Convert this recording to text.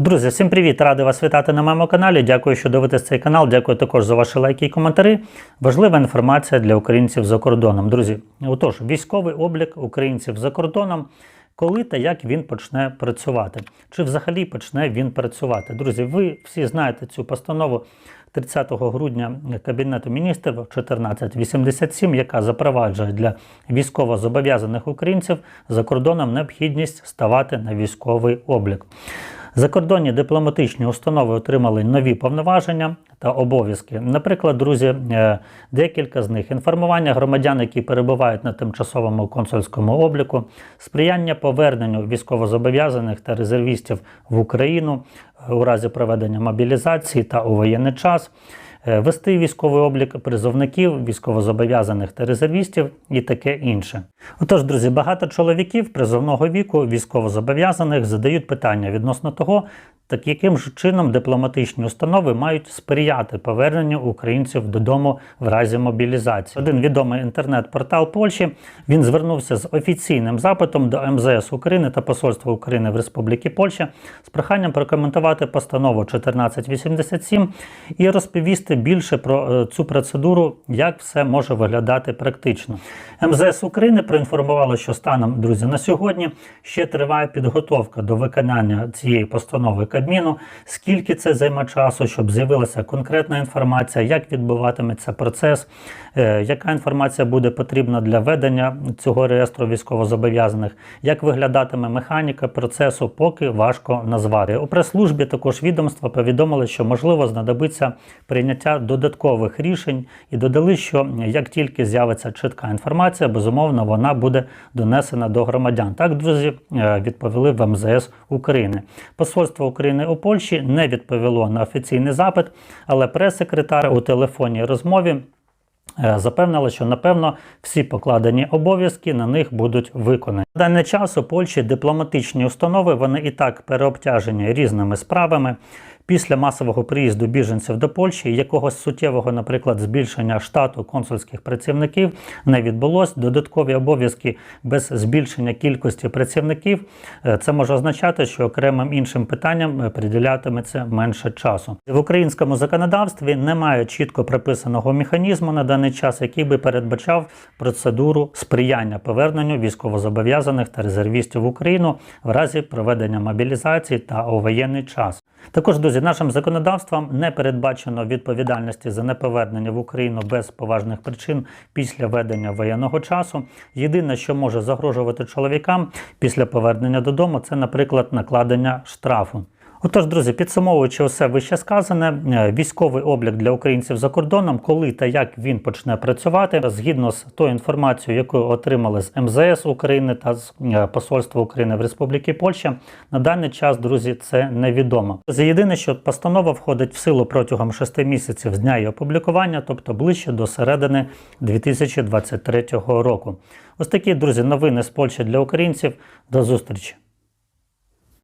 Друзі, всім привіт! Радий вас вітати на моєму каналі. Дякую, що дивитесь цей канал. Дякую також за ваші лайки і коментарі. Важлива інформація для українців за кордоном. Друзі, отож, військовий облік українців за кордоном. Коли та як він почне працювати? Чи взагалі почне він працювати? Друзі, ви всі знаєте цю постанову 30 грудня Кабінету міністрів 1487, яка запроваджує для військовозобов'язаних українців за кордоном необхідність ставати на військовий облік. Закордонні дипломатичні установи отримали нові повноваження та обов'язки. Наприклад, друзі, е, декілька з них інформування громадян, які перебувають на тимчасовому консульському обліку, сприяння поверненню військовозобов'язаних та резервістів в Україну е, у разі проведення мобілізації та у воєнний час. Е, Вести військовий облік призовників, військовозобов'язаних та резервістів і таке інше. Отож, друзі, багато чоловіків призовного віку, військовозобов'язаних, задають питання відносно того, так яким ж чином дипломатичні установи мають сприяти поверненню українців додому в разі мобілізації. Один відомий інтернет-портал Польщі він звернувся з офіційним запитом до МЗС України та Посольства України в Республіки Польща з проханням прокоментувати постанову 1487 і розповісти більше про е, цю процедуру, як все може виглядати практично. МЗС України проінформувало, що станом, друзі, на сьогодні ще триває підготовка до виконання цієї постанови Кабміну. Скільки це займе часу, щоб з'явилася конкретна інформація, як відбуватиметься процес, е, яка інформація буде потрібна для ведення цього реєстру військовозобов'язаних, як виглядатиме механіка процесу, поки важко назвати. У прес-службі також відомства повідомили, що можливо знадобиться прийняття додаткових рішень і додали, що як тільки з'явиться чітка інформація, безумовно вона буде донесена до громадян. Так, друзі, е, відповіли в МЗС України. Посольство України у Польщі не відповіло на офіційний запит, але прес-секретар у телефонній розмові. Е, Запевнили, що напевно всі покладені обов'язки на них будуть виконані. На даний час у Польщі дипломатичні установи вони і так переобтяжені різними справами. Після масового приїзду біженців до Польщі якогось суттєвого, наприклад, збільшення штату консульських працівників не відбулось. Додаткові обов'язки без збільшення кількості працівників. е, Це може означати, що окремим іншим питанням е, приділятиметься менше часу. В українському законодавстві немає чітко прописаного механізму на даний час, який би передбачав процедуру сприяння поверненню військовозобов'язаних та резервістів в Україну в разі проведення мобілізації та у воєнний час. Також, друзі, нашим законодавством не передбачено відповідальності за неповернення в Україну без поважних причин після ведення воєнного часу. Єдине, що може загрожувати чоловікам після повернення додому, це, наприклад, накладення штрафу. Отож, друзі, підсумовуючи усе вище сказане, е, військовий облік для українців за кордоном, коли та як він почне працювати, згідно з тою інформацією, яку отримали з МЗС України та з е, Посольства України в Республіки Польща, на даний час, друзі, це невідомо. Друзі, Єдине, що постанова входить в силу протягом 6 місяців з дня її опублікування, тобто ближче до середини 2023 року. Ось такі, друзі, новини з Польщі для українців. До зустрічі!